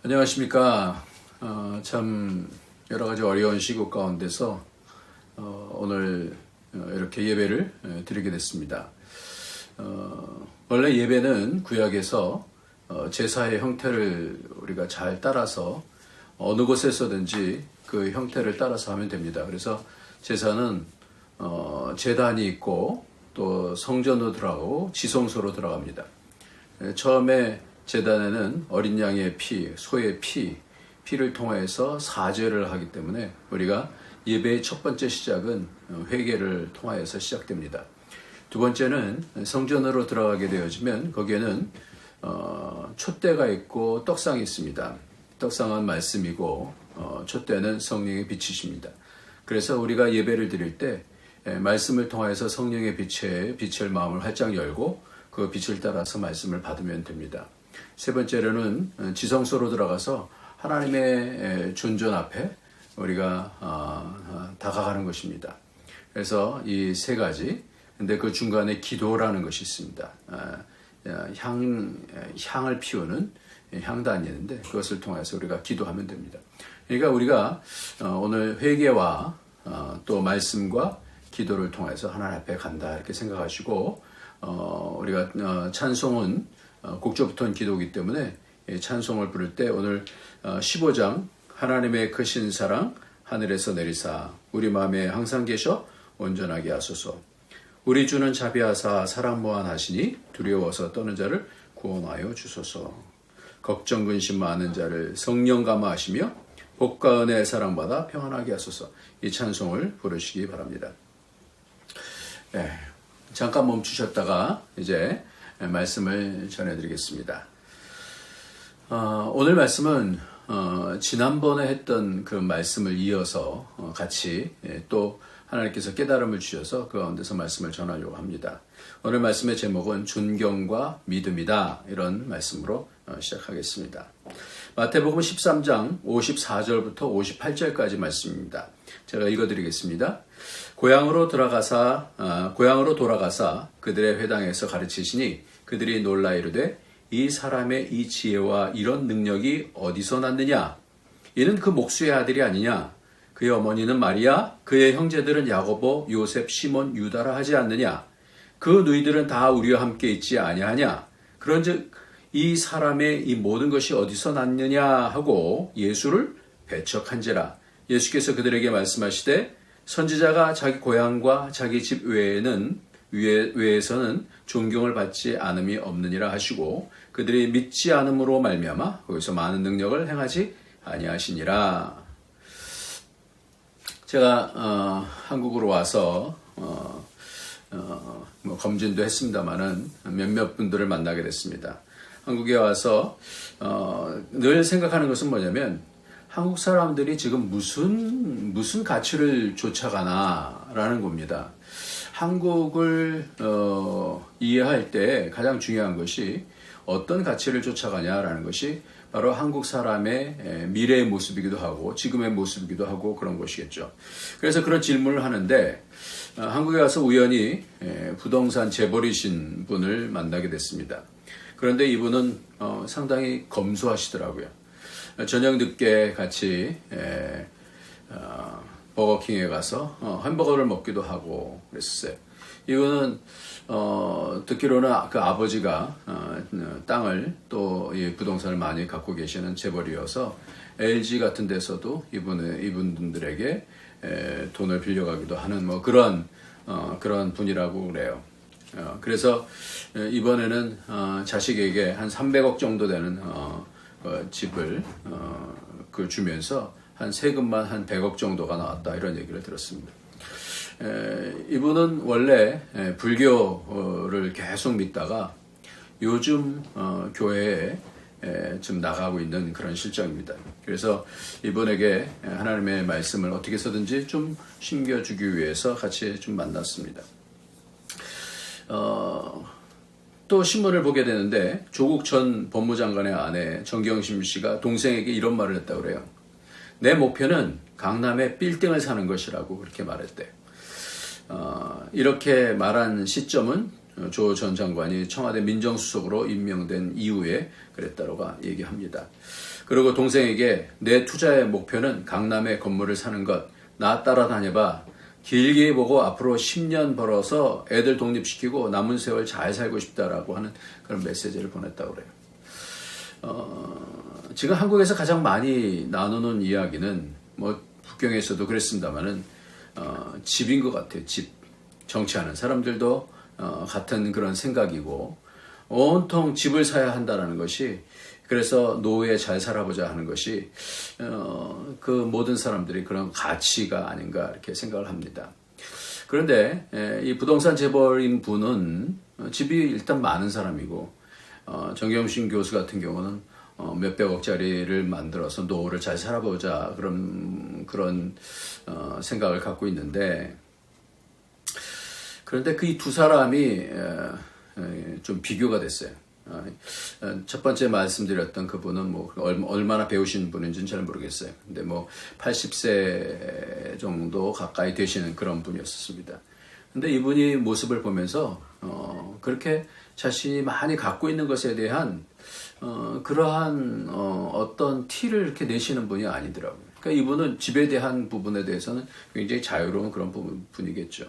안녕하십니까. 어, 참 여러 가지 어려운 시국 가운데서 어, 오늘 어, 이렇게 예배를 어, 드리게 됐습니다. 어, 원래 예배는 구약에서 어, 제사의 형태를 우리가 잘 따라서 어느 곳에서든지 그 형태를 따라서 하면 됩니다. 그래서 제사는 어, 재단이 있고 또 성전으로 들어가고 지성소로 들어갑니다. 에, 처음에 제단에는 어린 양의 피, 소의 피, 피를 통하여서 사죄를 하기 때문에 우리가 예배의 첫 번째 시작은 어, 회개를 통하여서 시작됩니다. 두 번째는 성전으로 들어가게 되어지면 거기에는 어, 촛대가 있고 떡상이 있습니다. 떡상은 말씀이고 어, 촛대는 성령의 빛이십니다. 그래서 우리가 예배를 드릴 때 에, 말씀을 통하여서 성령의 빛에 빛을 마음을 활짝 열고 그 빛을 따라서 말씀을 받으면 됩니다. 세 번째로는 어, 지성소로 들어가서 하나님의 에, 존전 앞에 우리가 어, 어, 다가가는 것입니다. 그래서 이 세 가지. 근데 그 중간에 기도라는 것이 있습니다. 아, 향 향을 피우는 향단이 있는데 그것을 통해서 우리가 기도하면 됩니다. 그러니까 우리가 어, 오늘 회개와 어, 또 말씀과 기도를 통해서 하나님 앞에 간다 이렇게 생각하시고 어, 우리가 어, 찬송은 어, 곡조부터는 기도이기 때문에 이 찬송을 부를 때 오늘 어, 15장 하나님의 크신 사랑 하늘에서 내리사. 우리 마음에 항상 계셔 온전하게 하소서. 우리 주는 자비하사 사랑 무한하시니 두려워서 떠는 자를 구원하여 주소서. 걱정 근심 많은 자를 성령 감화하시며 복과 은혜 사랑받아 평안하게 하소서. 이 찬송을 부르시기 바랍니다. 네, 잠깐 멈추셨다가 이제 말씀을 전해드리겠습니다. 어, 오늘 말씀은 어, 지난번에 했던 그 말씀을 이어서 어, 같이 예, 또 하나님께서 깨달음을 주셔서 그 가운데서 말씀을 전하려고 합니다. 오늘 말씀의 제목은 존경과 믿음이다 이런 말씀으로 어, 시작하겠습니다. 마태복음 13장 54절부터 58절까지 말씀입니다. 제가 읽어드리겠습니다. 고향으로 돌아가사 아, 고향으로 돌아가사 그들의 회당에서 가르치시니 그들이 놀라 이르되 이 사람의 이 지혜와 이런 능력이 어디서 났느냐? 이는 그 목수의 아들이 아니냐? 그의 어머니는 마리아, 그의 형제들은 야고보, 요셉, 시몬, 유다라 하지 않느냐? 그 누이들은 다 우리와 함께 있지 아니하냐? 그런즉 이 사람의 이 모든 것이 어디서 났느냐 하고 예수를 배척한지라. 예수께서 그들에게 말씀하시되 선지자가 자기 고향과 자기 집 외에는 외, 외에서는 존경을 받지 않음이 없느니라 하시고 그들이 믿지 않음으로 말미암아 거기서 많은 능력을 행하지 아니하시니라. 제가 어, 한국으로 와서 어, 어, 뭐 검진도 했습니다만은 몇몇 분들을 만나게 됐습니다. 한국에 와서 어, 늘 생각하는 것은 뭐냐면 한국 사람들이 지금 무슨 무슨 가치를 쫓아가나라는 겁니다. 한국을 어, 이해할 때 가장 중요한 것이 어떤 가치를 쫓아가냐라는 것이 바로 한국 사람의 미래의 모습이기도 하고 지금의 모습이기도 하고 그런 것이겠죠. 그래서 그런 질문을 하는데 어, 한국에 와서 우연히 부동산 재벌이신 분을 만나게 됐습니다. 그런데 이분은 어, 상당히 검소하시더라고요. 저녁 늦게 같이 어, 버거킹에 가서 햄버거를 먹기도 하고 그랬어요. 이분은 어, 듣기로는 그 아버지가 어, 땅을 또이 부동산을 많이 갖고 계시는 재벌이어서 LG 같은 데서도 이분의 이분들에게 에, 돈을 빌려가기도 하는 뭐 그런 어, 그런 분이라고 그래요. 어, 그래서 이번에는 어, 자식에게 한 300억 정도 되는 어, 집을 어, 그 주면서 한 세금만 한 100억 정도가 나왔다 이런 얘기를 들었습니다. 에, 이분은 원래 에, 불교를 계속 믿다가 요즘 어, 교회에 에, 좀 나가고 있는 그런 실정입니다. 그래서 이분에게 하나님의 말씀을 어떻게 해서든지 좀 심겨주기 위해서 같이 좀 만났습니다. 어, 또 신문을 보게 되는데 조국 전 법무장관의 아내 정경심 씨가 동생에게 이런 말을 했다고 그래요. 내 목표는 강남에 빌딩을 사는 것이라고 그렇게 말했대. 어, 이렇게 말한 시점은 조 전 장관이 청와대 민정수석으로 임명된 이후에 그랬다고 얘기합니다. 그리고 동생에게 내 투자의 목표는 강남에 건물을 사는 것. 나 따라다녀봐. 길게 보고 앞으로 10년 벌어서 애들 독립시키고 남은 세월 잘 살고 싶다라고 하는 그런 메시지를 보냈다고 그래요. 어, 지금 한국에서 가장 많이 나누는 이야기는 뭐 북경에서도 그랬습니다만은 어, 집인 것 같아요. 집 정치하는 사람들도 어, 같은 그런 생각이고 온통 집을 사야 한다라는 것이 그래서 노후에 잘 살아보자 하는 것이 어, 그 모든 사람들이 그런 가치가 아닌가 이렇게 생각을 합니다. 그런데 에, 이 부동산 재벌인 분은 어, 집이 일단 많은 사람이고 어, 정경신 교수 같은 경우는 어, 몇백억짜리를 만들어서 노후를 잘 살아보자 그런 그런 어, 생각을 갖고 있는데 그런데 그두 사람이 좀 비교가 됐어요. 어, 어, 첫 번째 말씀드렸던 그분은 뭐 얼- 얼마나 배우신 분인지는 잘 모르겠어요. 근데 뭐 80세 정도 가까이 되시는 그런 분이었습니다. 근데 이분이 모습을 보면서 어, 그렇게 자신이 많이 갖고 있는 것에 대한 어, 그러한 어, 어떤 티를 이렇게 내시는 분이 아니더라고요. 그러니까 이분은 집에 대한 부분에 대해서는 굉장히 자유로운 그런 분이겠죠.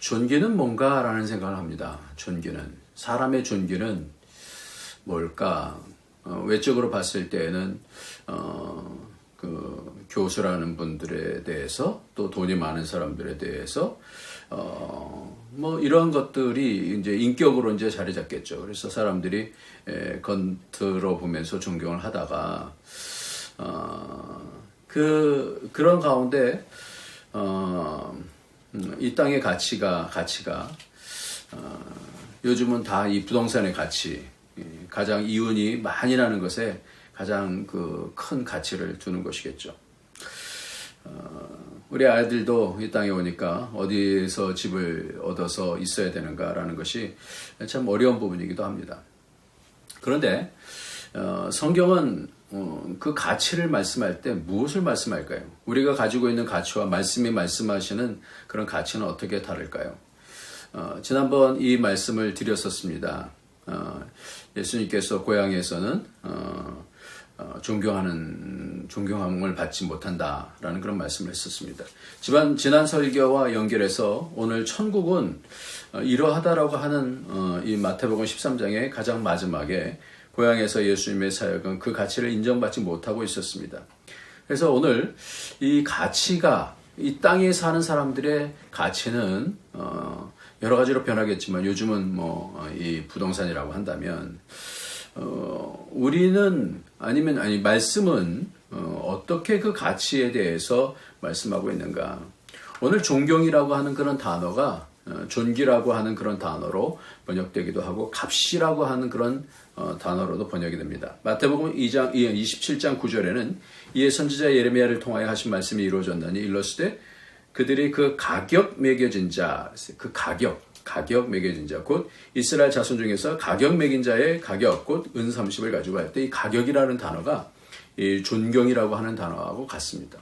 존귀는 뭔가라는 생각을 합니다. 존귀는 사람의 존귀는 뭘까? 어, 외적으로 봤을 때에는 어, 그 교수라는 분들에 대해서 또 돈이 많은 사람들에 대해서 어, 뭐 이런 것들이 이제 인격으로 이제 자리 잡겠죠. 그래서 사람들이 에, 건트로 보면서 존경을 하다가 어, 그 그런 가운데 어, 음, 이 땅의 가치가 가치가 어, 요즘은 다 이 부동산의 가치 이 가장 이윤이 많이 나는 것에 가장 그 큰 가치를 두는 것이겠죠. 어, 우리 아이들도 이 땅에 오니까 어디서 집을 얻어서 있어야 되는가라는 것이 참 어려운 부분이기도 합니다. 그런데 어, 성경은 어, 그 가치를 말씀할 때 무엇을 말씀할까요? 우리가 가지고 있는 가치와 말씀이 말씀하시는 그런 가치는 어떻게 다를까요? 어, 지난번 이 말씀을 드렸었습니다. 어, 예수님께서 고향에서는 어, 어, 존경하는 존경함을 받지 못한다라는 그런 말씀을 했었습니다. 지난 지난 설교와 연결해서 오늘 천국은 어, 이러하다라고 하는 어, 이 마태복음 13장의 가장 마지막에 고향에서 예수님의 사역은 그 가치를 인정받지 못하고 있었습니다. 그래서 오늘 이 가치가 이 땅에 사는 사람들의 가치는 어, 여러 가지로 변하겠지만 요즘은 뭐 이 부동산이라고 한다면 어, 우리는 아니면 아니 말씀은 어, 떻게그 가치에 대해서 말씀하고 있는가? 오늘 존경이라고 하는 그런 단어가 어, 존귀라고 하는 그런 단어로 번역되기도 하고 값이라고 하는 그런 어, 단어로도 번역이 됩니다. 마태복음 2장 27장 9절에는 이에 선지자 예레미야를 통하여 하신 말씀이 이루어졌나니 때 그들이 그 가격 매겨진 자, 그 가격, 가격 매겨진 자, 곧 이스라엘 자손 중에서 가격 매긴 자의 가격, 곧은 30을 가지고 할 때 이 가격이라는 단어가 이 존경이라고 하는 단어하고 같습니다.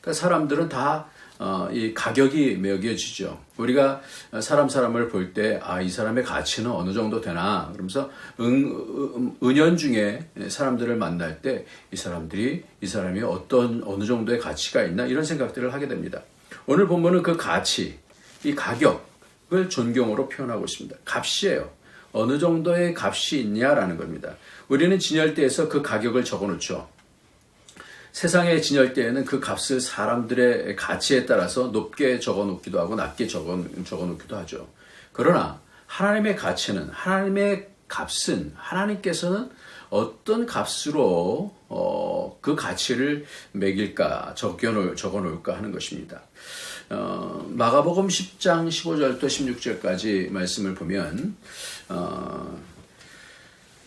그러니까 사람들은 다 어, 이 가격이 매겨지죠. 우리가 사람 사람을 볼 때, 아, 이 사람의 가치는 어느 정도 되나? 그러면서 은, 은, 은연 중에 사람들을 만날 때, 이 사람들이, 이 사람이 어떤, 어느 정도의 가치가 있나? 이런 생각들을 하게 됩니다. 오늘 본문은 그 가치, 이 가격을 존경으로 표현하고 있습니다. 값이에요. 어느 정도의 값이 있냐라는 겁니다. 우리는 진열대에서 그 가격을 적어 놓죠. 세상의 진열대에는 그 값을 사람들의 가치에 따라서 높게 적어 놓기도 하고 낮게 적어, 적어 놓기도 하죠. 그러나 하나님의 가치는, 하나님의 값은, 하나님께서는 어떤 값으로 어, 그 가치를 매길까, 적어, 놓, 적어 놓을까 하는 것입니다. 어, 마가복음 10장 15절부터 16절까지 말씀을 보면, 어,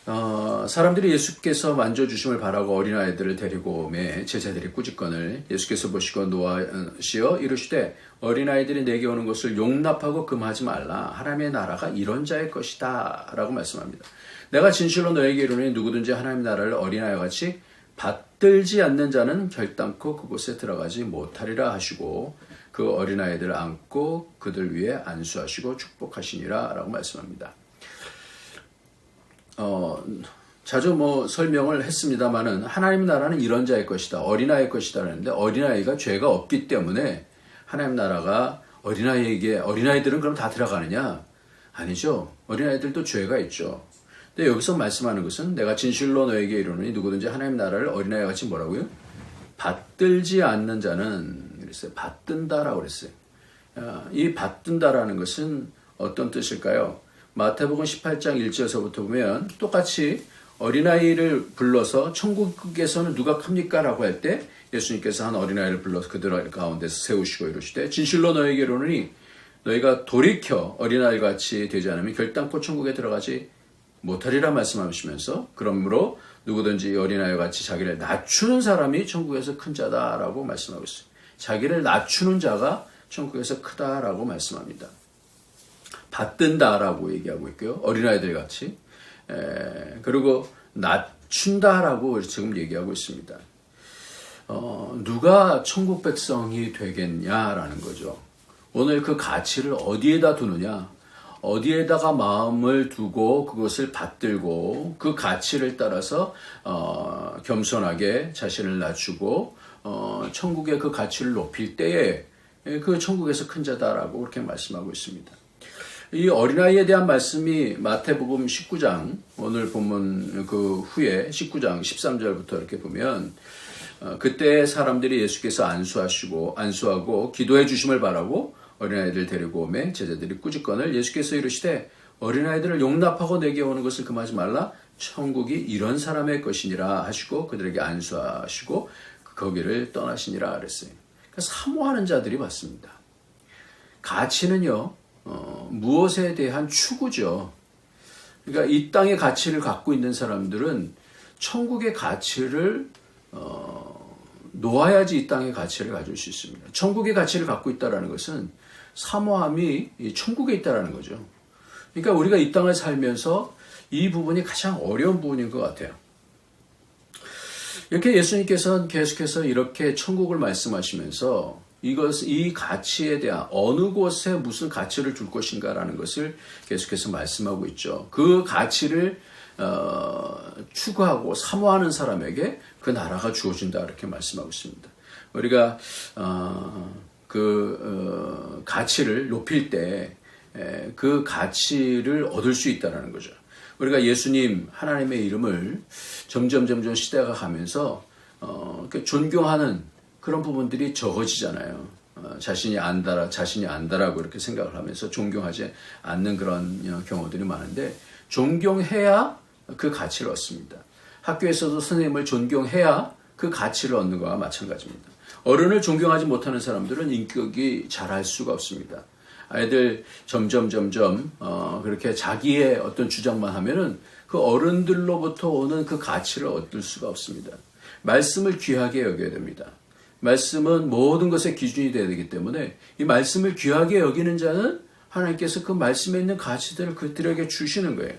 어, 사람들이 예수께서 만져주심을 바라고 어린아이들을 데리고 오매 제자들이 꾸짖건을 예수께서 보시고 노하시어 이르시되 어린아이들이 내게 오는 것을 용납하고 금하지 말라. 하나님의 나라가 이런 자의 것이다. 라고 말씀합니다 내가 진실로 너에게 이르니 누구든지 하나님의 나라를 어린아이와 같이 받들지 않는 자는 결단코 그곳에 들어가지 못하리라 하시고 그 어린아이들을 안고 그들 위에 안수하시고 축복하시니라 라고 말씀합니다 어, 자주 뭐 설명을 했습니다만은 하나님 나라는 이런 자의 것이다. 어린아이의 것이다. 그랬는데 어린아이가 죄가 없기 때문에 하나님 나라가 어린아이에게 어린아이들은 그럼 다 들어가느냐? 아니죠. 어린아이들도 죄가 있죠. 근데 여기서 말씀하는 것은 내가 진실로 너에게 이르노니 누구든지 하나님 나라를 어린아이 같이 뭐라고요? 받들지 않는 자는 그랬어요. 받든다라고 그랬어요. 아, 이 받든다라는 것은 어떤 뜻일까요? 마태복음 18장 1절에서부터 보면 똑같이 어린아이를 불러서 천국에서는 누가 큽니까? 라고 할 때 예수님께서 한 어린아이를 불러서 그들 가운데서 세우시고 이르시되 진실로 너에게 이르노니 너희가 돌이켜 어린아이 같이 되지 않으면 결단코 천국에 들어가지 못하리라 말씀하시면서 그러므로 누구든지 어린아이 같이 자기를 낮추는 사람이 천국에서 큰 자다라고 말씀하고 있어요. 자기를 낮추는 자가 천국에서 크다라고 말씀합니다. 받든다라고 얘기하고 있고요. 어린아이들 같이. 에, 그리고 낮춘다라고 지금 얘기하고 있습니다. 어, 누가 천국 백성이 되겠냐라는 거죠. 오늘 그 가치를 어디에다 두느냐? 어디에다가 마음을 두고 그것을 받들고 그 가치를 따라서 어, 겸손하게 자신을 낮추고 어, 천국의 그 가치를 높일 때에 그 천국에서 큰 자다라고 그렇게 말씀하고 있습니다. 이 어린아이에 대한 말씀이 마태복음 19장 오늘 본문 그 후에 19장 13절부터 이렇게 보면 어, 그때 사람들이 예수께서 안수하시고 안수하고 기도해 주심을 바라고 어린아이들 데리고 오매 제자들이 꾸짖건을 예수께서 이르시되 어린아이들을 용납하고 내게 오는 것을 금하지 말라 천국이 이런 사람의 것이니라 하시고 그들에게 안수하시고 거기를 떠나시니라 그랬어요. 그러니까 사모하는 자들이 받습니다. 가치는요 어, 무엇에 대한 추구죠. 그러니까 이 땅의 가치를 갖고 있는 사람들은 천국의 가치를 어, 놓아야지 이 땅의 가치를 가질 수 있습니다. 천국의 가치를 갖고 있다는 것은 사모함이 천국에 있다는 거죠. 그러니까 우리가 이 땅을 살면서 이 부분이 가장 어려운 부분인 것 같아요. 이렇게 예수님께서는 계속해서 이렇게 천국을 말씀하시면서 이것, 이 가치에 대한 어느 곳에 무슨 가치를 둘 것인가라는 것을 계속해서 말씀하고 있죠. 그 가치를 어, 추구하고 사모하는 사람에게 그 나라가 주어진다 이렇게 말씀하고 있습니다. 우리가 어, 그 어, 가치를 높일 때 그 가치를 얻을 수 있다라는 거죠. 우리가 예수님 하나님의 이름을 점점 점점 시대가 가면서 어, 존경하는 그런 부분들이 적어지잖아요. 어, 자신이 안다라, 자신이 안다라고 이렇게 생각을 하면서 존경하지 않는 그런 경우들이 많은데 존경해야 그 가치를 얻습니다. 학교에서도 선생님을 존경해야 그 가치를 얻는 거와 마찬가지입니다. 어른을 존경하지 못하는 사람들은 인격이 잘할 수가 없습니다. 아이들 점점 점점 어, 그렇게 자기의 어떤 주장만 하면은 그 어른들로부터 오는 그 가치를 얻을 수가 없습니다. 말씀을 귀하게 여겨야 됩니다. 말씀은 모든 것의 기준이 되어야 되기 때문에 이 말씀을 귀하게 여기는 자는 하나님께서 그 말씀에 있는 가치들을 그들에게 주시는 거예요.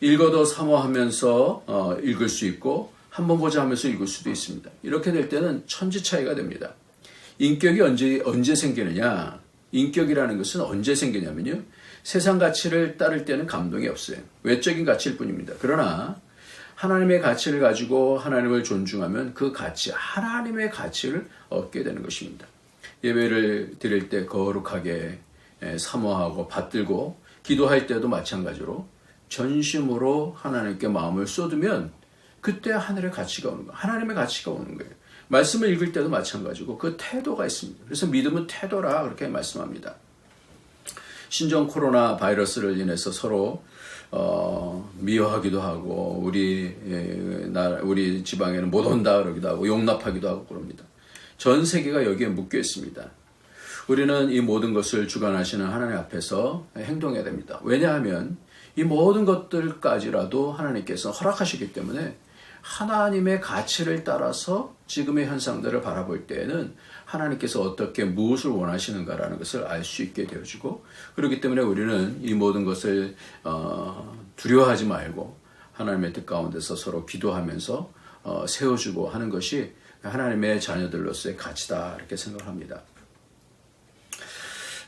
읽어도 사모하면서 어, 읽을 수 있고 한번 보자 하면서 읽을 수도 있습니다. 이렇게 될 때는 천지 차이가 됩니다. 인격이 언제 언제 생기느냐? 인격이라는 것은 언제 생기냐면요. 세상 가치를 따를 때는 감동이 없어요. 외적인 가치일 뿐입니다. 그러나 하나님의 가치를 가지고 하나님을 존중하면 그 가치, 하나님의 가치를 얻게 되는 것입니다. 예배를 드릴 때 거룩하게 사모하고 받들고 기도할 때도 마찬가지로 전심으로 하나님께 마음을 쏟으면 그때 하늘의 가치가 오는 거예요. 하나님의 가치가 오는 거예요. 말씀을 읽을 때도 마찬가지고 그 태도가 있습니다. 그래서 믿음은 태도라 그렇게 말씀합니다. 신종 코로나 바이러스를 인해서 서로 어, 미워하기도 하고 우리 나 우리 지방에는 못 온다 그러기도 하고 용납하기도 하고 그럽니다. 전 세계가 여기에 묶여 있습니다. 우리는 이 모든 것을 주관하시는 하나님 앞에서 행동해야 됩니다. 왜냐하면 이 모든 것들까지라도 하나님께서 허락하시기 때문에 하나님의 가치를 따라서 지금의 현상들을 바라볼 때에는 하나님께서 어떻게 무엇을 원하시는가라는 것을 알 수 있게 되어지고 그렇기 때문에 우리는 이 모든 것을 어, 두려워하지 말고 하나님의 뜻 가운데서 서로 기도하면서 어, 세워주고 하는 것이 하나님의 자녀들로서의 가치다 이렇게 생각합니다.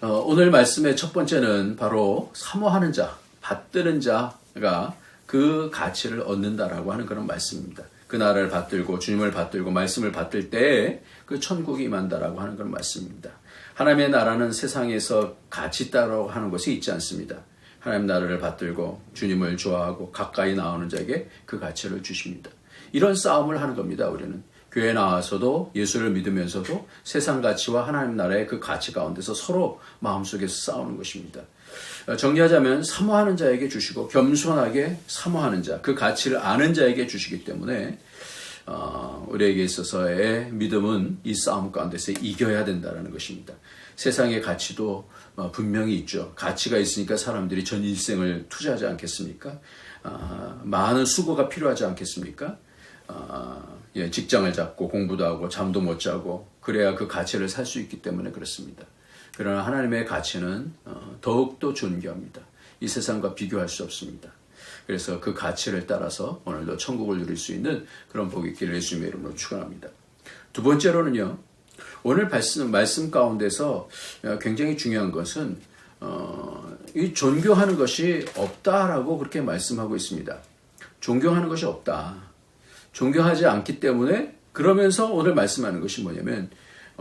어, 오늘 말씀의 첫 번째는 바로 사모하는 자, 받드는 자가 그 가치를 얻는다라고 하는 그런 말씀입니다. 그 나라를 받들고 주님을 받들고 말씀을 받들 때에 그 천국이 임한다라고 하는 그런 말씀입니다. 하나님의 나라는 세상에서 가치 있다라고 하는 것이 있지 않습니다. 하나님 나라를 받들고 주님을 좋아하고 가까이 나오는 자에게 그 가치를 주십니다. 이런 싸움을 하는 겁니다. 우리는 교회 나와서도 예수를 믿으면서도 세상 가치와 하나님 나라의 그 가치 가운데서 서로 마음속에서 싸우는 것입니다. 어, 정리하자면 사모하는 자에게 주시고 겸손하게 사모하는 자, 그 가치를 아는 자에게 주시기 때문에 어, 우리에게 있어서의 믿음은 이 싸움 가운데서 이겨야 된다는 것입니다. 세상의 가치도 어, 분명히 있죠. 가치가 있으니까 사람들이 전 일생을 투자하지 않겠습니까? 아, 많은 수고가 필요하지 않겠습니까? 아, 예, 직장을 잡고 공부도 하고 잠도 못 자고 그래야 그 가치를 살 수 있기 때문에 그렇습니다. 그러나 하나님의 가치는 어, 더욱더 존귀합니다. 이 세상과 비교할 수 없습니다. 그래서 그 가치를 따라서 오늘도 천국을 누릴 수 있는 그런 복이 있기를 예수님의 이름으로 축원합니다. 두 번째로는요. 오늘 말씀, 말씀 가운데서 굉장히 중요한 것은 어, 이 존경하는 것이 없다라고 그렇게 말씀하고 있습니다. 존경하는 것이 없다. 존경하지 않기 때문에 그러면서 오늘 말씀하는 것이 뭐냐면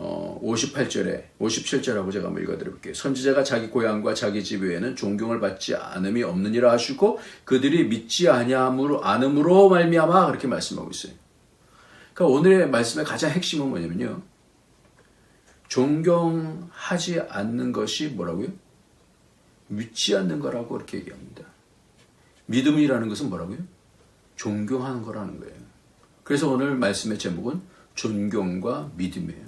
어, 58절에 57절하고 제가 한번 읽어드릴게요. 선지자가 자기 고향과 자기 집 외에는 존경을 받지 않음이 없느니라 하시고 그들이 믿지 아니함으로 안음으로 말미암아 그렇게 말씀하고 있어요. 그러니까 오늘의 말씀의 가장 핵심은 뭐냐면요. 존경하지 않는 것이 뭐라고요? 믿지 않는 거라고 그렇게 얘기합니다. 믿음이라는 것은 뭐라고요? 존경하는 거라는 거예요. 그래서 오늘 말씀의 제목은 존경과 믿음이에요.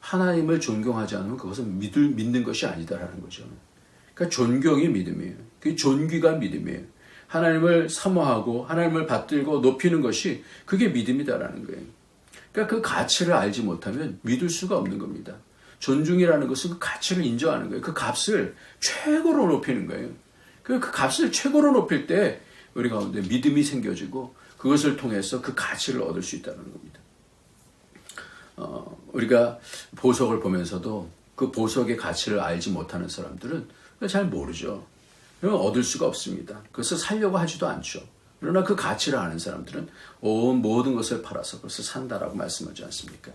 하나님을 존경하지 않으면 그것은 믿을, 믿는 것이 아니다라는 거죠. 그러니까 존경이 믿음이에요. 그 존귀가 믿음이에요. 하나님을 사모하고 하나님을 받들고 높이는 것이 그게 믿음이다라는 거예요. 그러니까 그 가치를 알지 못하면 믿을 수가 없는 겁니다. 존중이라는 것은 그 가치를 인정하는 거예요. 그 값을 최고로 높이는 거예요. 그, 그 값을 최고로 높일 때 우리 가운데 믿음이 생겨지고 그것을 통해서 그 가치를 얻을 수 있다는 겁니다. 어, 우리가 보석을 보면서도 그 보석의 가치를 알지 못하는 사람들은 잘 모르죠. 그러면 얻을 수가 없습니다. 그것을 살려고 하지도 않죠. 그러나 그 가치를 아는 사람들은 온 모든 것을 팔아서 그것을 산다라고 말씀하지 않습니까?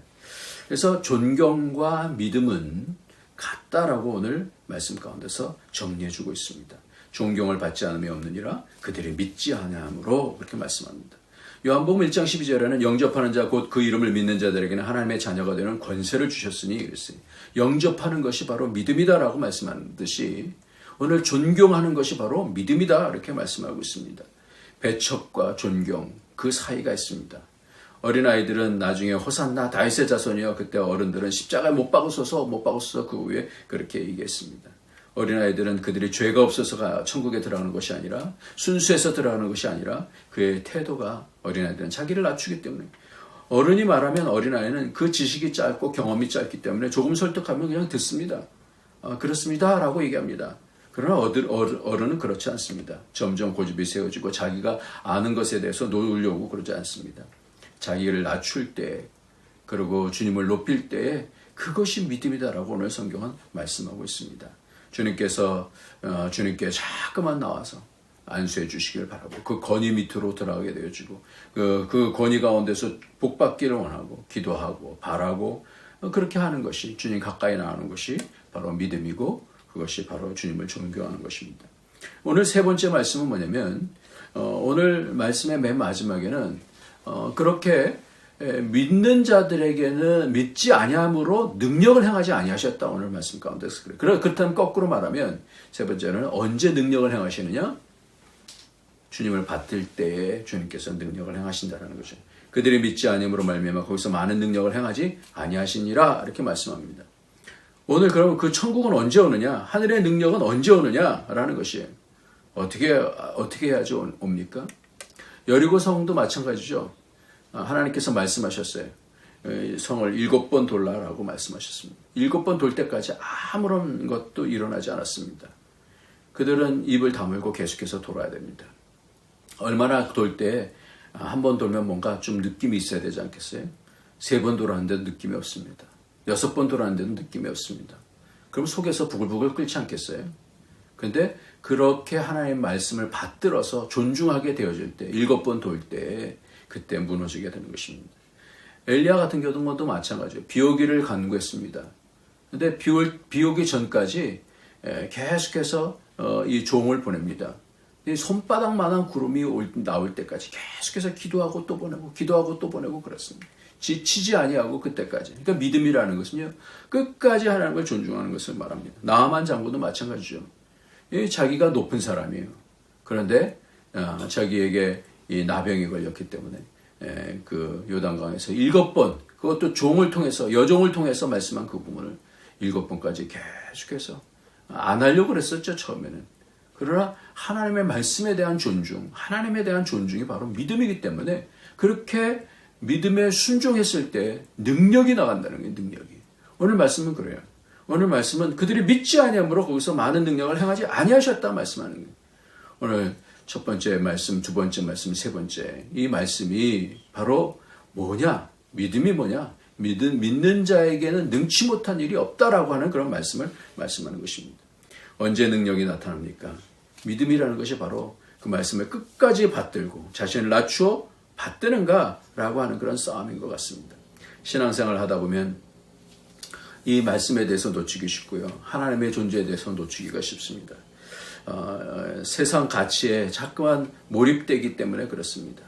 그래서 존경과 믿음은 같다라고 오늘 말씀 가운데서 정리해주고 있습니다. 존경을 받지 않음이 없느니라 그들이 믿지 아니함으로 그렇게 말씀합니다. 요한복음 1장 12절에는 영접하는 자 곧 그 이름을 믿는 자들에게는 하나님의 자녀가 되는 권세를 주셨으니 그랬어요. 영접하는 것이 바로 믿음이다라고 말씀하는 듯이 오늘 존경하는 것이 바로 믿음이다 이렇게 말씀하고 있습니다. 배척과 존경 그 사이가 있습니다. 어린 아이들은 나중에 호산나 다윗의 자손이여 그때 어른들은 십자가에 못 박으소서 못 박으소서 그 후에 그렇게 얘기했습니다. 어린아이들은 그들이 죄가 없어서가 천국에 들어가는 것이 아니라 순수해서 들어가는 것이 아니라 그의 태도가 어린아이들은 자기를 낮추기 때문에 어른이 말하면 어린아이는 그 지식이 짧고 경험이 짧기 때문에 조금 설득하면 그냥 듣습니다. 아, 그렇습니다. 라고 얘기합니다. 그러나 어른, 어른은 그렇지 않습니다. 점점 고집이 세워지고 자기가 아는 것에 대해서 놓으려고 그러지 않습니다. 자기를 낮출 때, 그리고 주님을 높일 때에 그것이 믿음이다라고 오늘 성경은 말씀하고 있습니다. 주님께서 어, 주님께 자꾸만 나와서 안수해 주시길 바라고 그 건의 밑으로 들어가게 되어지고 그, 그 건의 가운데서 복받기를 원하고 기도하고 바라고 어, 그렇게 하는 것이 주님 가까이 나가는 것이 바로 믿음이고 그것이 바로 주님을 존경하는 것입니다. 오늘 세 번째 말씀은 뭐냐면 어, 오늘 말씀의 맨 마지막에는 어, 그렇게 믿는 자들에게는 믿지 아니함으로 능력을 행하지 아니하셨다 오늘 말씀 가운데서 그래. 그래 그렇다면 거꾸로 말하면 세 번째는 언제 능력을 행하시느냐? 주님을 받들 때에 주님께서 능력을 행하신다라는 거죠. 그들이 믿지 아니함으로 말미암아 거기서 많은 능력을 행하지 아니하시니라 이렇게 말씀합니다. 오늘 그러면 그 천국은 언제 오느냐? 하늘의 능력은 언제 오느냐라는 것이에요. 어떻게 어떻게 해야지 옵니까? 여리고 성도 마찬가지죠. 아, 하나님께서 말씀하셨어요. 성을 일곱 번 돌라라고 말씀하셨습니다. 일곱 번 돌 때까지 아무런 것도 일어나지 않았습니다. 그들은 입을 다물고 계속해서 돌아야 됩니다. 얼마나 돌 때 한 번 돌면 뭔가 좀 느낌이 있어야 되지 않겠어요? 세 번 돌았는데도 느낌이 없습니다. 여섯 번 돌았는데도 느낌이 없습니다. 그럼 속에서 부글부글 끓지 않겠어요? 근데 그렇게 하나님의 말씀을 받들어서 존중하게 되어질 때, 일곱 번 돌 때, 그때 무너지게 되는 것입니다. 엘리야 같은 경우도 마찬가지예요. 비 오기를 간구했습니다. 근데 비, 올, 비 오기 전까지 에, 계속해서 어, 이 종을 보냅니다. 이 손바닥만한 구름이 올- 나올 때까지 계속해서 기도하고 또 보내고 기도하고 또 보내고 그랬습니다. 지치지 아니하고 그때까지. 그러니까 믿음이라는 것은요. 끝까지 하나님을 존중하는 것을 말합니다. 나만 장군도 마찬가지죠. 이 자기가 높은 사람이에요. 그런데 아, 자기에게 이 나병이 걸렸기 때문에 에, 그 요단강에서 일곱 번 그것도 종을 통해서 여종을 통해서 말씀한 그 부분을 일곱 번까지 계속해서 안 하려고 그랬었죠 처음에는. 그러나 하나님의 말씀에 대한 존중, 하나님에 대한 존중이 바로 믿음이기 때문에 그렇게 믿음에 순종했을 때 능력이 나간다는 거예요, 능력이. 오늘 말씀은 그래요. 오늘 말씀은 그들이 믿지 아니함으로 거기서 많은 능력을 행하지 아니하셨다 말씀하는 거예요. 오늘 첫 번째 말씀, 두 번째 말씀, 세 번째 이 말씀이 바로 뭐냐? 믿음이 뭐냐? 믿은 믿는 자에게는 능치 못한 일이 없다라고 하는 그런 말씀을 말씀하는 것입니다. 언제 능력이 나타납니까? 믿음이라는 것이 바로 그 말씀을 끝까지 받들고 자신을 낮추어 받드는가라고 하는 그런 싸움인 것 같습니다. 신앙생활을 하다 보면 이 말씀에 대해서 놓치기 쉽고요. 하나님의 존재에 대해서 놓치기가 쉽습니다. 어, 세상 가치에 자꾸만 몰입되기 때문에 그렇습니다.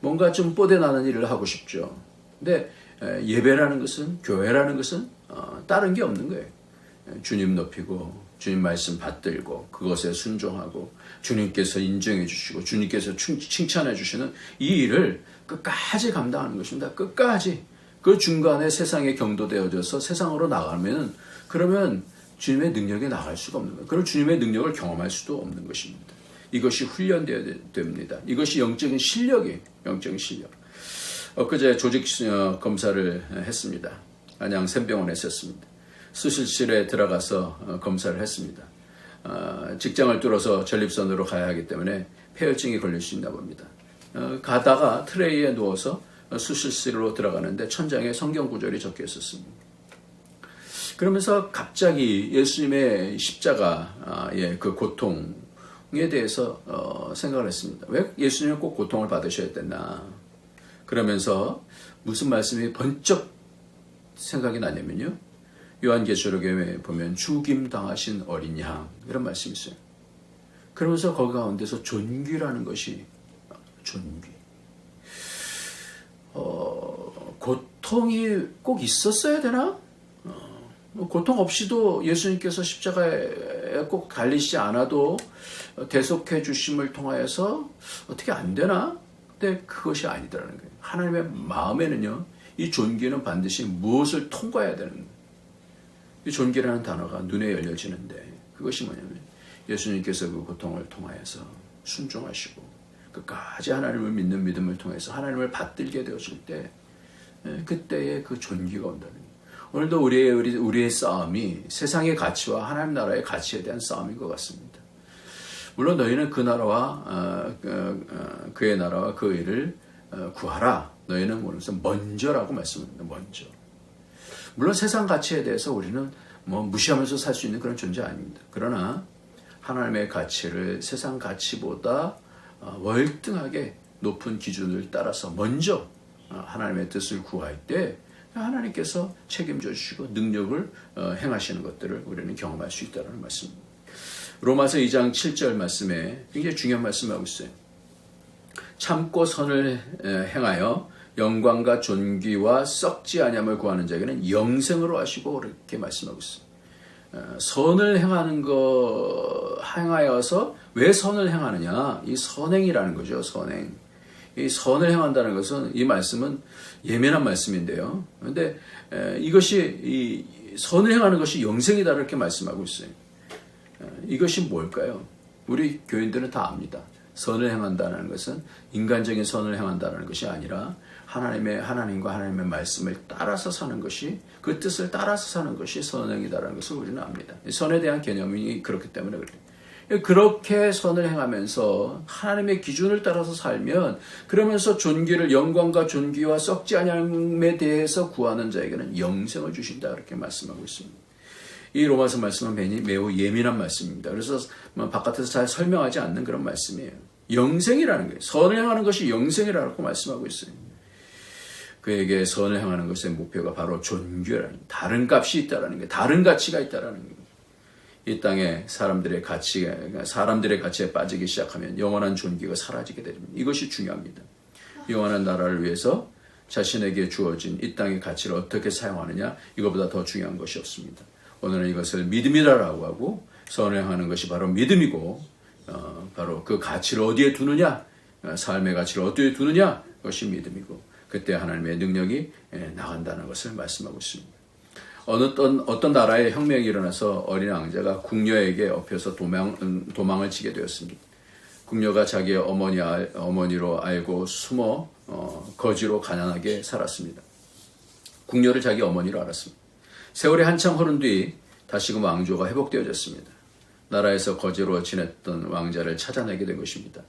뭔가 좀 뽀대나는 일을 하고 싶죠. 근데 에, 예배라는 것은 교회라는 것은 어, 다른 게 없는 거예요. 에, 주님 높이고 주님 말씀 받들고 그것에 순종하고 주님께서 인정해 주시고 주님께서 충- 칭찬해 주시는 이 일을 끝까지 감당하는 것입니다. 끝까지 그 중간에 세상에 경도되어져서 세상으로 나가면 그러면 주님의 능력에 나갈 수가 없는 거예요. 그럼 주님의 능력을 경험할 수도 없는 것입니다. 이것이 훈련되어야 되- 됩니다. 이것이 영적인 실력이에요. 영적인 실력. 엊그제 조직 어, 검사를 했습니다. 안양 샘병원에 있었습니다. 수술실에 들어가서 어, 검사를 했습니다. 어, 직장을 뚫어서 전립선으로 가야 하기 때문에 폐혈증이 걸릴 수 있나 봅니다. 어, 가다가 트레이에 누워서 어, 수술실로 들어가는데 천장에 성경 구절이 적혀 있었습니다. 그러면서 갑자기 예수님의 십자가의 그 고통에 대해서 어, 생각을 했습니다. 왜 예수님은 꼭 고통을 받으셔야 됐나? 그러면서 무슨 말씀이 번쩍 생각이 나냐면요. 요한계시록에 보면 죽임 당하신 어린 양 이런 말씀이 있어요. 그러면서 거기 가운데서 존귀라는 것이 존귀. 어, 고통이 꼭 있었어야 되나? 뭐 고통 없이도 예수님께서 십자가에 꼭 갈리지 않아도 대속해 주심을 통하여서 어떻게 안 되나? 근데 그것이 아니더라는 거예요. 하나님의 마음에는요, 이 존귀는 반드시 무엇을 통과해야 되는. 이 존귀라는 단어가 눈에 열려지는데 그것이 뭐냐면 예수님께서 그 고통을 통하여서 순종하시고 끝까지 하나님을 믿는 믿음을 통해서 하나님을 받들게 되었을 때 예, 그때의 그 존귀가 온다는. 오늘도 우리의 우리, 우리의 싸움이 세상의 가치와 하나님 나라의 가치에 대한 싸움인 것 같습니다. 물론 너희는 그 나라와 어, 그, 어, 그의 나라와 그 일을 어, 구하라. 너희는 그래서 먼저라고 말씀합니다. 먼저. 물론 세상 가치에 대해서 우리는 뭐 무시하면서 살 수 있는 그런 존재 아닙니다. 그러나 하나님의 가치를 세상 가치보다 어, 월등하게 높은 기준을 따라서 먼저 어, 하나님의 뜻을 구할 때 하나님께서 책임져 주시고 능력을 어, 행하시는 것들을 우리는 경험할 수 있다는 말씀입니다. 로마서 2장 7절 말씀에 굉장히 중요한 말씀을 하고 있어요. 참고 선을 에, 행하여 영광과 존귀와 썩지 아니함을 구하는 자에게는 영생으로 하시고 그렇게 말씀하고 있어요. 어, 선을 행하는 거 행하여서 왜 선을 행하느냐? 이 선행이라는 거죠. 선행. 이 선을 행한다는 것은 이 말씀은 예민한 말씀인데요. 그런데 에, 이것이 이 선을 행하는 것이 영생이다 이렇게 말씀하고 있어요. 에, 이것이 뭘까요? 우리 교인들은 다 압니다. 선을 행한다는 것은 인간적인 선을 행한다는 것이 아니라 하나님의 하나님과 하나님의 말씀을 따라서 사는 것이 그 뜻을 따라서 사는 것이 선행이다라는 것을 우리는 압니다. 선에 대한 개념이 그렇기 때문에 그래요. 그렇게 선을 행하면서 하나님의 기준을 따라서 살면 그러면서 존귀를 영광과 존귀와 썩지 아니함에 대해서 구하는 자에게는 영생을 주신다 그렇게 말씀하고 있습니다. 이 로마서 말씀은 매우 예민한 말씀입니다. 그래서 뭐 바깥에서 잘 설명하지 않는 그런 말씀이에요. 영생이라는 거예요. 선을 향하는 것이 영생이라고 말씀하고 있어요. 그에게 선을 향하는 것의 목표가 바로 존귀라는 다른 값이 있다라는 게 다른 가치가 있다라는 거예요. 이 땅에 사람들의 가치 사람들의 가치에 빠지기 시작하면 영원한 존귀가 사라지게 됩니다. 이것이 중요합니다. 영원한 나라를 위해서 자신에게 주어진 이 땅의 가치를 어떻게 사용하느냐 이것보다 더 중요한 것이 없습니다. 오늘은 이것을 믿음이라고 하고 선행하는 것이 바로 믿음이고 어, 바로 그 가치를 어디에 두느냐 어, 삶의 가치를 어디에 두느냐 그것이 믿음이고 그때 하나님의 능력이 예, 나간다는 것을 말씀하고 있습니다. 어느 어떤, 어떤 나라에 혁명이 일어나서 어린 왕자가 궁녀에게 업혀서 도망, 음, 도망을 치게 되었습니다. 궁녀가 자기의 어머니 알- 어머니로 알고 숨어 어, 거지로 가난하게 살았습니다. 궁녀를 자기 어머니로 알았습니다. 세월이 한참 흐른 뒤 다시금 왕조가 회복되어졌습니다. 나라에서 거지로 지냈던 왕자를 찾아내게 된 것입니다.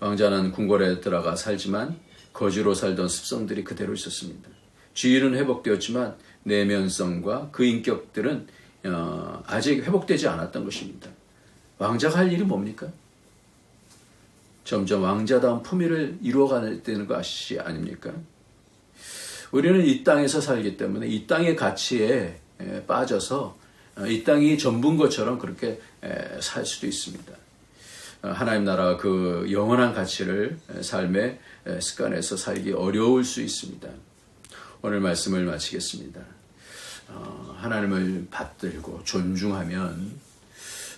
왕자는 궁궐에 들어가 살지만 거지로 살던 습성들이 그대로 있었습니다. 지위는 회복되었지만 내면성과 그 인격들은 어, 아직 회복되지 않았던 것입니다. 왕자가 할 일이 뭡니까? 점점 왕자다운 품위를 이루어가는 것이 아닙니까? 우리는 이 땅에서 살기 때문에 이 땅의 가치에 에, 빠져서 어, 이 땅이 전부인 것처럼 그렇게 에, 살 수도 있습니다. 어, 하나님 나라 그 영원한 가치를 에, 삶의 에, 습관에서 살기 어려울 수 있습니다. 오늘 말씀을 마치겠습니다. 어, 하나님을 받들고 존중하면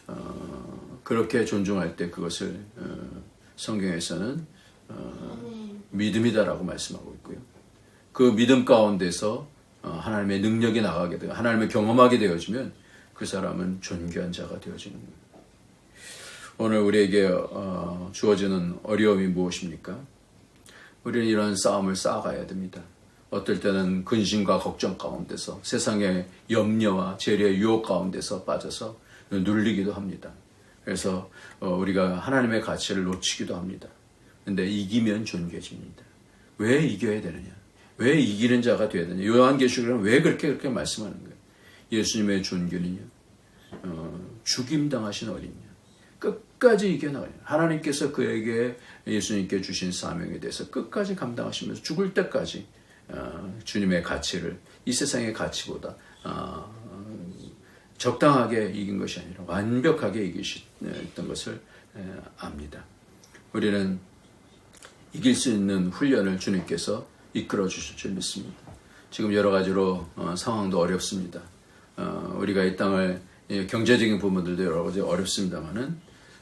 어, 그렇게 존중할 때 그것을 어, 성경에서는 어, 믿음이다라고 말씀하고 있고요. 그 믿음 가운데서 어, 하나님의 능력이 나가게 되고 하나님을 경험하게 되어지면 그 사람은 존귀한 자가 되어지는 거예요. 오늘 우리에게 어, 주어지는 어려움이 무엇입니까? 우리는 이런 싸움을 쌓아가야 됩니다. 어떨 때는 근심과 걱정 가운데서 세상의 염려와 재리의 유혹 가운데서 빠져서 눌리기도 합니다. 그래서 어, 우리가 하나님의 가치를 놓치기도 합니다. 근데 이기면 존귀해집니다. 왜 이겨야 되느냐? 왜 이기는 자가 되어야 되느냐? 요한계시록은 왜 그렇게 그렇게 말씀하는 거예요? 예수님의 존귀는요. 어, 죽임 당하신 어린이 끝까지 이겨나가요. 하나님께서 그에게 예수님께 주신 사명에 대해서 끝까지 감당하시면서 죽을 때까지 어, 주님의 가치를 이 세상의 가치보다 어, 적당하게 이긴 것이 아니라 완벽하게 이기셨던 것을 에, 압니다. 우리는 이길 수 있는 훈련을 주님께서 이끌어 주실 줄 믿습니다. 지금 여러 가지로 어, 상황도 어렵습니다. 어, 우리가 이 땅을 예, 경제적인 부분들도 여러 가지 어렵습니다만은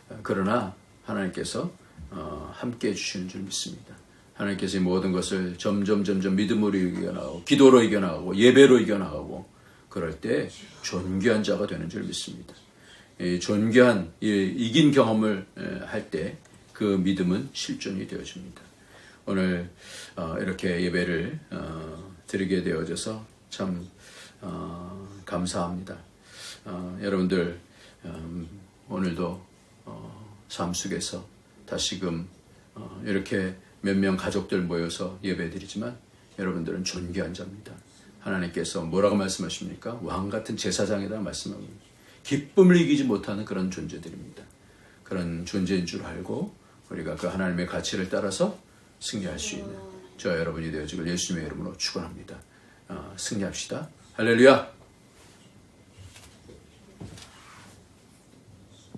어, 그러나 하나님께서 어, 함께 해주시는 줄 믿습니다. 하나님께서 이 모든 것을 점점 점점 믿음으로 이겨나가고 기도로 이겨나가고 예배로 이겨나가고 그럴 때 존귀한 자가 되는 줄 믿습니다. 이 존귀한 이 이긴 경험을 할 때 그 믿음은 실존이 되어집니다. 오늘 어, 이렇게 예배를 어, 드리게 되어져서 참 어, 감사합니다. 어, 여러분들 음, 오늘도 어, 삶 속에서 다시금 어, 이렇게 몇 명 가족들 모여서 예배드리지만 여러분들은 존귀한 자입니다. 하나님께서 뭐라고 말씀하십니까? 왕 같은 제사장이다 말씀하고 기쁨을 이기지 못하는 그런 존재들입니다. 그런 존재인 줄 알고 우리가 그 하나님의 가치를 따라서 승리할 수 있는 저 여러분이 되어지길 예수님의 이름으로 축원합니다. 어, 승리합시다. 할렐루야.